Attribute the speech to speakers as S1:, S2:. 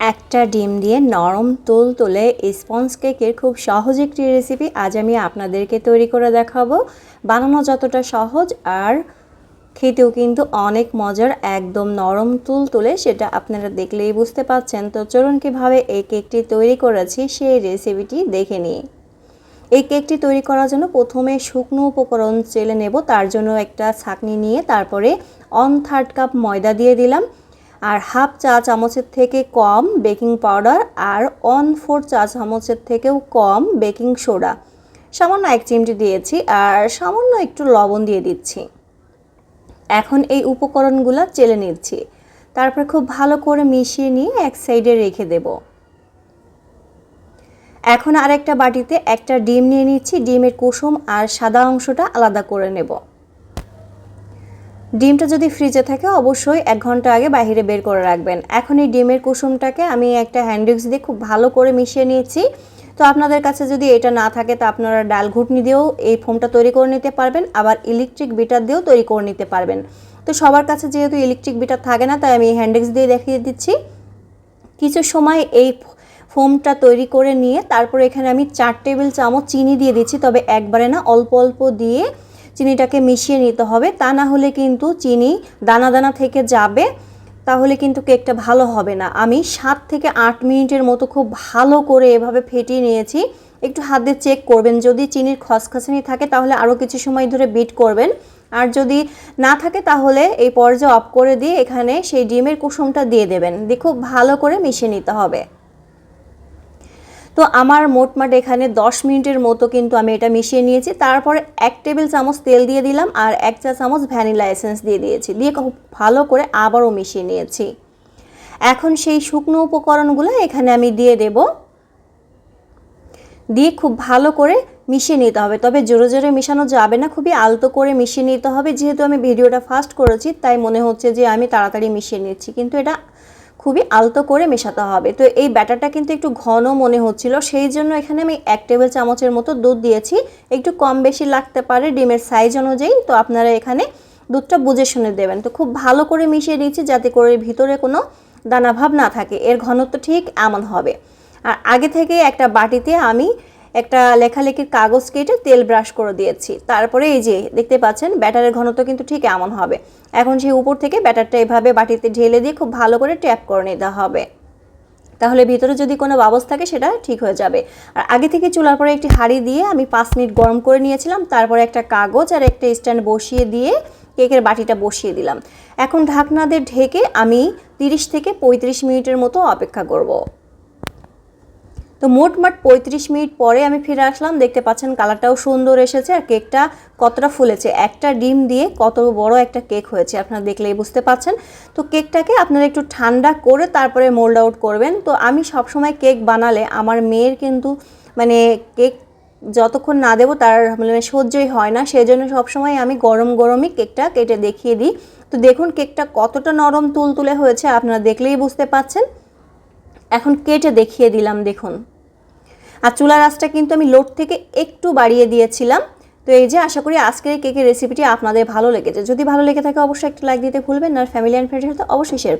S1: একটা ডিম দিয়ে নরম তুল তুলে স্পঞ্জ কেকের খুব সহজ একটি রেসিপি আজ আমি আপনাদেরকে তৈরি করে দেখাবো। বানানো যতটা সহজ আর খেতেও কিন্তু অনেক মজার একদম নরম তুল তুলে সেটা আপনারা দেখলেই বুঝতে পাচ্ছেন তো চলুন কীভাবে এই কেকটি তৈরি করেছি সেই রেসিপিটি দেখে নিই। এই কেকটি তৈরি করার জন্য প্রথমে শুকনো উপকরণ চেলে নেব, তার জন্য একটা ছাকনি নিয়ে তারপরে অন থার্ড কাপ ময়দা দিয়ে দিলাম। আর হাফ চা চামচের থেকে কম বেকিং পাউডার আর ওয়ান ফোর চা চামচের থেকেও কম বেকিং সোডা। সামান্য এক চিমটি দিয়েছি আর সামান্য একটু লবণ দিয়ে দিচ্ছি। এখন এই উপকরণগুলো চেলে নিচ্ছি। তারপর খুব ভালো করে মিশিয়ে নিয়ে এক সাইডে রেখে দেব। এখন আর একটা বাটিতে একটা ডিম নিয়ে নিচ্ছি। ডিমের কুসুম আর সাদা অংশটা আলাদা করে নেব। ডিমটা যদি ফ্রিজে থাকে, অবশ্যই এক ঘণ্টা আগে বাইরে বের করে রাখবেন। এখন এই ডিমের কুসুমটাকে আমি একটা হ্যান্ডউইক্স দিয়ে খুব ভালো করে মিশিয়ে নিয়েছি। তো আপনাদের কাছে যদি এটা না থাকে, তা আপনারা ডাল ঘুটনি দিয়েও এই ফোমটা তৈরি করে নিতে পারবেন। আবার ইলেকট্রিক বিটার দিয়েও তৈরি করে নিতে পারবেন। তো সবার কাছে যেহেতু ইলেকট্রিক বিটার থাকে না, তাই আমি হ্যান্ডউইক্স দিয়ে দেখিয়ে দিচ্ছি। কিছু সময় এই ফোমটা তৈরি করে নিয়ে তারপর এখানে আমি চার টেবিল চামচ চিনি দিয়ে দিচ্ছি। তবে একবারে না, অল্প অল্প দিয়ে চিনিটাকে মিশিয়ে নিতে হবে। তা না হলে কিন্তু চিনি দানা দানা থেকে যাবে, তাহলে কিন্তু কেকটা ভালো হবে না। আমি সাত থেকে আট মিনিটের মতো খুব ভালো করে এভাবে ফেটিয়ে নিয়েছি। একটু হাত দিয়ে চেক করবেন। যদি চিনির খসখসানি থাকে, তাহলে আরও কিছু সময় ধরে বিট করবেন। আর যদি না থাকে, তাহলে এই পর্যায়ে অফ করে দিয়ে এখানে সেই ডিমের কুসুমটা দিয়ে দেবেন। দিয়ে খুব ভালো করে মিশিয়ে নিতে হবে। তো আমার মোটমাট এখানে 10 মিনিটের মতো কিন্তু আমি এটা মিশিয়ে নিয়েছি। তারপর এক টেবিল চামচ তেল দিয়ে দিলাম আর এক চা চামচ ভ্যানিলা এসেন্স দিয়ে দিয়েছি। দিয়ে খুব ভালো করে আবারও মিশিয়ে নিয়েছি। এখন সেই শুকনো উপকরণগুলো এখানে আমি দিয়ে দেব। দিয়ে খুব ভালো করে মিশিয়ে নিতে হবে। তবে জোরে জোরে মেশানো যাবে না, খুবই আলতো করে মিশিয়ে নিতে হবে। যেহেতু আমি ভিডিওটা ফাস্ট করেছি, তাই মনে হচ্ছে যে আমি তাড়াতাড়ি মিশিয়ে নিচ্ছি। কিন্তু এটা খুবই আলতো করে মেশাতে হবে। তো এই ব্যাটারটা কিন্তু একটু ঘন মনে হচ্ছিল, সেই জন্য এখানে আমি এক টেবিল চামচের মতো দুধ দিয়েছি। একটু কম বেশি লাগতে পারে ডিমের সাইজ অনুযায়ী, তো আপনারা এখানে দুধটা বুঝে শুনে দেবেন। তো খুব ভালো করে মিশিয়ে দিচ্ছি যাতে করে ভিতরে কোনো দানাভাব না থাকে। এর ঘনত্ব ঠিক এমন হবে। আর আগে থেকে একটা বাটিতে আমি একটা লেখালেখির কাগজ কেটে তেল ব্রাশ করে দিয়েছি। তারপরে এই যে, দেখতে পাচ্ছেন, ব্যাটারের ঘনত্ব কিন্তু ঠিক এমন হবে। এখন সেই উপর থেকে ব্যাটারটা এভাবে বাটিতে ঢেলে দিয়ে খুব ভালো করে ট্যাপ করে নিতে হবে। তাহলে ভিতরে যদি কোনো বাবস থাকে, সেটা ঠিক হয়ে যাবে। আর আগে থেকে চুলার পরে একটি হাঁড়ি দিয়ে আমি পাঁচ মিনিট গরম করে নিয়েছিলাম। তারপরে একটা কাগজ আর একটা স্ট্যান্ড বসিয়ে দিয়ে কেকের বাটিটা বসিয়ে দিলাম। এখন ঢাকনা দিয়ে ঢেকে আমি তিরিশ থেকে পঁয়ত্রিশ মিনিটের মতো অপেক্ষা করব। তো মোটমাট পঁয়ত্রিশ মিনিট পরে আমি ফিরে আসলাম, দেখতে পাচ্ছেন কালারটাও সুন্দর এসেছে আর কেকটা কতটা ফুলেছে। একটা ডিম দিয়ে কত বড় একটা কেক হয়েছে, আপনারা দেখলেই বুঝতে পাচ্ছেন। তো কেকটাকে আপনারা একটু ঠান্ডা করে তারপরে মোল্ড আউট করবেন। তো আমি সবসময় কেক বানালে আমার মেয়ের কিন্তু মানে কেক যতক্ষণ না দেবো তার মানে সহ্যই হয় না। সেই জন্য সবসময় আমি গরম গরমই কেকটা কেটে দেখিয়ে দিই। তো দেখুন কেকটা কতটা নরম তুলতুলে হয়েছে, আপনারা দেখলেই বুঝতে পাচ্ছেন। এখন কেটে দেখিয়ে দিলাম, দেখুন। আর চুলার আঁচটা কিন্তু আমি লোড থেকে একটু বাড়িয়ে দিয়েছিলাম। তো এই যে আশা করি আজকের এই কেকের রেসিপিটি আপনাদের ভালো লেগেছে। যদি ভালো লেগে থাকে, অবশ্যই একটা লাইক দিতে ভুলবেন আর ফ্যামিলি অ্যান্ড ফ্রেন্ডের সাথে অবশ্যই শেয়ার